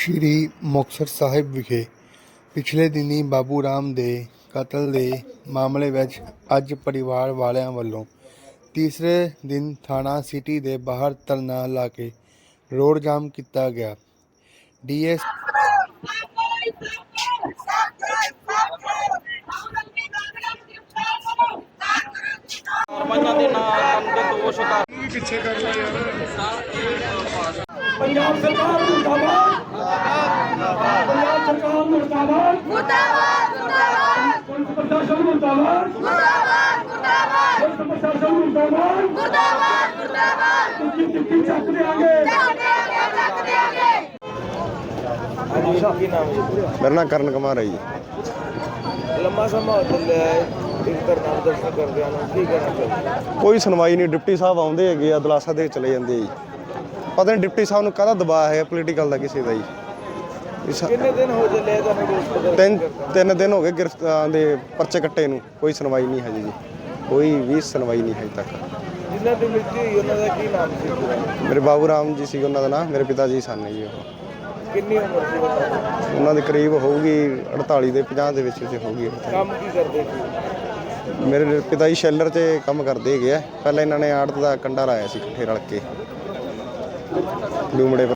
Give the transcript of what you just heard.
ਸ਼੍ਰੀ ਮੁਕਤਸਰ ਸਾਹਿਬ ਵਿਖੇ ਪਿਛਲੇ ਦਿਨੀ ਬਾਬੂ ਰਾਮ ਦੇ ਕਤਲ ਦੇ ਮਾਮਲੇ ਵਿੱਚ ਅੱਜ ਪਰਿਵਾਰ ਵਾਲਿਆਂ ਵੱਲੋਂ ਤੀਸਰੇ ਦਿਨ ਥਾਣਾ ਸਿਟੀ ਦੇ ਬਾਹਰ ਧਰਨਾ ਲਾ ਕੇ ਰੋਡ ਜਾਮ ਕੀਤਾ ਗਿਆ। ਡੀਐਸ ਸਰਪੰਚਾਂ ਦੇ ਨਾਂ ਕਰਨ ਦੇ ਦੋਸ਼ ਉਤਾਰ ਪੰਜਾਬ ਸਰਕਾਰ ਮੁਰਦਾਬਾਦ ਪੰਜਾਬ ਸਰਕਾਰ ਮੁਰਦਾਬਾਦ ਮੁਰਦਾਬਾਦ। ਮੁਰਦਾਬਾਦ ਪੁਲਿਸ ਪ੍ਰਸ਼ਾਸਨ ਮੁਰਦਾਬਾਦ। ਮੁਰਦਾਬਾਦ ਮੁਰਦਾਬਾਦ। ਪੁਲਿਸ ਪ੍ਰਸ਼ਾਸਨ ਮੁਰਦਾਬਾਦ। ਮੁਰਦਾਬਾਦ ਮੁਰਦਾਬਾਦ। ਤੁਸੀਂ ਟਿੱਕੀ ਚੱਕ ਦੇਾਂਗੇ ਚੱਕ ਦੇਾਂਗੇ ਚੱਕ ਦੇਾਂਗੇ ਕੀ ਨਾਮ ਹੈ ਮੇਰਾ ਨਾਮ ਕਰਨ ਕੁਮਾਰ ਹੈ ਜੀ। ਲੰਮਾ ਸਮਾਂ ਹੋ ਚੱਲਿਆ ਹੈ। ਕੋਈ ਸੁਣਵਾਈ ਨਹੀਂ। ਡਿਪਟੀ ਸਾਹਿਬ ਆਉਂਦੇ ਹੈਗੇ ਆ ਦਲਾਸਾ ਦੇ ਚਲੇ ਜਾਂਦੇ ਆ ਜੀ। ਪਤਾ ਨਹੀਂ ਡਿਪਟੀ ਸਾਹਿਬ ਨੂੰ ਕਾਹਦਾ ਦਬਾਅ ਹੈ ਪੋਲੀਟੀਕਲ ਦਾ ਕਿਸੇ ਦਾ ਜੀ। ਇਸ- ਕਿੰਨੇ ਦਿਨ ਹੋ ਚੱਲੇ ਤੁਹਾਨੂੰ ਪ੍ਰਦਰਸ਼ਨ ਤਿੰਨ? ਤਿੰਨ ਦਿਨ ਹੋ ਗਏ ਗ੍ਰਿਫਤਾਰ ਦੇ ਪਰਚੇ ਕੱਟੇ ਨੂੰ। ਕੋਈ ਸੁਣਵਾਈ ਨਹੀਂ ਹੈ ਜੀ। ਕੋਈ ਵੀ ਸੁਣਵਾਈ ਨਹੀਂ ਹੈ ਅਜੇ ਤੱਕ। ਜਿਨ੍ਹਾਂ ਦੀ ਮ੍ਰਿਤੂ ਹੋਈ ਉਹਨਾਂ ਦਾ ਕੀ ਨਾਮ ਸੀ? ਪੂਰਾ? ਮੇਰੇ ਬਾਬੂ ਰਾਮ ਜੀ ਸੀ ਉਹਨਾਂ ਦਾ ਨਾਮ ਮੇਰੇ ਪਿਤਾ ਜੀ ਸਨ ਜੀ ਉਹ। ਕਿੰਨੀ ਉਮਰ ਸੀ ਉਹਨਾਂ ਦੀ? ਉਹਨਾਂ ਦੇ ਕਰੀਬ ਹੋਊਗੀ 48 ਦੇ 50 ਦੇ ਵਿੱਚ ਵਿੱਚ ਹੋਊਗੀ ਕੰਮ ਕੀ ਕਰਦੇ ਸੀ? ਮੇਰੇ ਪਿਤਾ ਜੀ ਸ਼ੈਲਰ 'ਚ ਕੰਮ ਕਰਦੇ ਹੈਗੇ ਆ। ਪਹਿਲਾਂ ਇਹਨਾਂ ਨੇ ਆੜਤ ਦਾ ਕੰਡਾ ਲਾਇਆ ਸੀ ਇਕੱਠੇ ਰਲ ਕੇ। ਲੂਮੜੇ